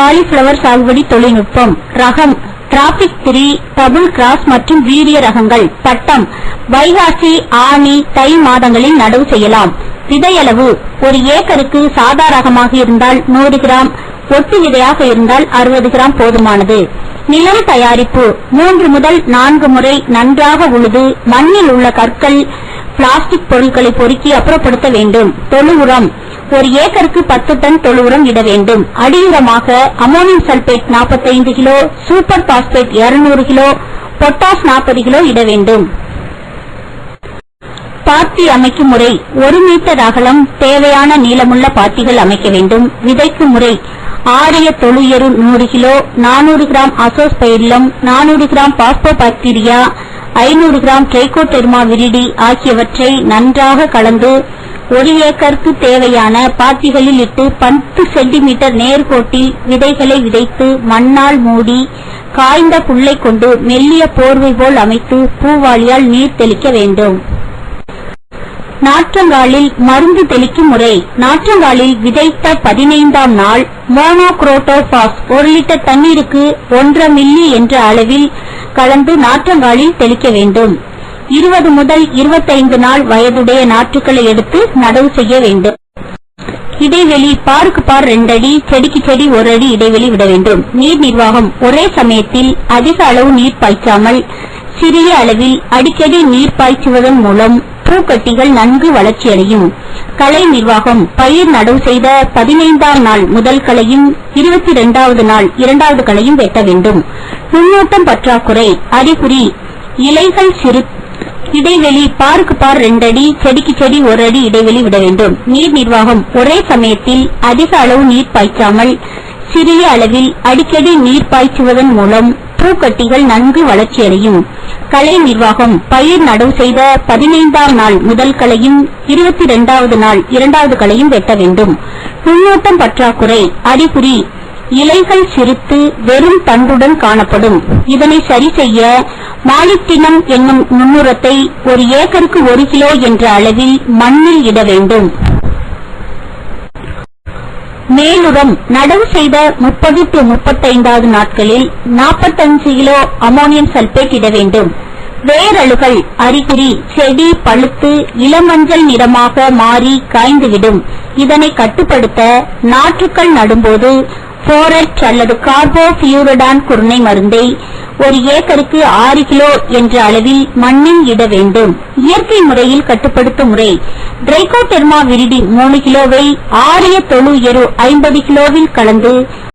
Cauliflower சாகுபடி தொழில்நுட்பம். ரகம் டிராபிக் த்ரீ டபுள் கிராஸ் மற்றும் வீரிய ரகங்கள். பட்டம் வைகாசி ஆனி தை மாதங்களில் நடவு செய்யலாம். விதையளவு ஒரு ஏக்கருக்கு சாதா ரகமாக இருந்தால் நூறு கிராம் ஒட்டு விதையாக இருந்தால் 60 கிராம் போதுமானது. நிலம் தயாரிப்பு மூன்று முதல் நான்கு முறை நன்றாக உழுது மண்ணில் உள்ள கற்கள் பிளாஸ்டிக் பொருட்களை பொறுக்கி அப்புறப்படுத்த வேண்டும். தொழு உரம் ஒரு ஏக்கருக்கு பத்து டன் தொழு உரம் இட வேண்டும். அடியுரமாக ammonium sulphate 45 kilo super phosphate 200 kilo potash 40 kilo இட வேண்டும். பாத்தி அமைக்கும் முறை ஒரு மீட்டர் அகலம் தேவையான நீளமுள்ள பாத்திகள் அமைக்க வேண்டும். விதைக்கும் முறை ஆரிய தொழுயரு நூறு kilo 400 gram azospirillum 400 gram phosphobacteria 500 gram trichoderma viride ஆகியவற்றை நன்றாக கலந்து ஒரு ஏக்கருக்கு தேவையான பாத்திகளில் இட்டு 10 சென்டிமீட்டர் நேர்கோட்டில் விதைகளை விதைத்து மண்ணால் மூடி காய்ந்த புல்லை கொண்டு மெல்லிய போர்வை போல் அமைத்து பூவாளியால் நீர் தெளிக்க வேண்டும். நாற்றங்காலில் மருந்து தெளிக்கும் முறை. நாற்றங்காலில் விதைத்த பதினைந்தாம் நாள் மோனோக்ரோட்டோபாஸ் ஒரு லிட்டர் தண்ணீருக்கு ஒன்றரை மில்லி என்ற அளவில் கலந்து நாற்றங்காலில் தெளிக்க வேண்டும். இருபது முதல் 25 நாள் வயதுடைய நாற்றுக்களை எடுத்து நடவு செய்ய வேண்டும். இடைவெளி பாருக்கு பார் ரெண்டடி செடிக்கு செடி ஒரு அடி இடைவெளி விட வேண்டும். நீர் நிர்வாகம் ஒரே சமயத்தில் அதிக அளவு நீர் பாய்ச்சாமல் சிறிய அளவில் அடிக்கடி நீர் பாய்ச்சுவதன் மூலம் பூக்கட்டிகள் நன்கு வளர்ச்சியடையும் கலை நிர்வாகம் பயிர் நடவு செய்த பதினைந்தாம் நாள் முதல் களையும் இருபத்தி இரண்டாவது நாள் இரண்டாவது களையும் வெட்ட வேண்டும். நுண்ணோட்டம் பற்றாக்குறை அறிகுறி இலைகள் சிறு இடைவெளி பாருக்கு பார் ரெண்டடி செடிக்கு செடி ஒரு அடி இடைவெளி விட வேண்டும். நீர் நிர்வாகம் ஒரே சமயத்தில் அதிக அளவு நீர் பாய்ச்சாமல் சிறிய அளவில் அடிக்கடி நீர் பாய்ச்சுவதன் மூலம் பூக்கட்டிகள் நன்கு வளர்ச்சியடையும் களை நிர்வாகம் பயிர் நடவு செய்த பதினைந்தாம் நாள் முதல் களையும் இருபத்தி இரண்டாவது நாள் இரண்டாவது களையும் வெட்ட வேண்டும். நுண்ணோட்டம் பற்றாக்குறை அறிகுறி இலைகள் சிரித்து வெறும் தண்டுடன் காணப்படும். இதனை சரி செய்ய மாலிப்டினம் என்னும் நுண்ணுரத்தை ஒரு ஏக்கருக்கு ஒரு கிலோ என்ற அளவில் மண்ணில் இட வேண்டும். மேலுரம் நடவு செய்த முப்பது டு முப்பத்தைந்தாவது நாட்களில் 45 கிலோ அமோனியம் சல்பேட் இட வேண்டும். வேரழுகள் அறிகுறி செடி பழுத்து இளமஞ்சள் நிறமாக மாறி காய்ந்துவிடும். இதனை கட்டுப்படுத்த நாற்றுக்கள் நடும்போது போரட் அல்லது கார்போபியூரடான் குருணை மருந்தை ஒரு ஏக்கருக்கு ஆறு கிலோ என்ற அளவில் மண்ணில் இட வேண்டும். இயற்கை முறையில் கட்டுப்படுத்தும் முறை. டிரைகோடெர்மா விரிடி மூணு கிலோவை ஆரிய தொழு எரு ஐம்பது கிலோவில் கலந்து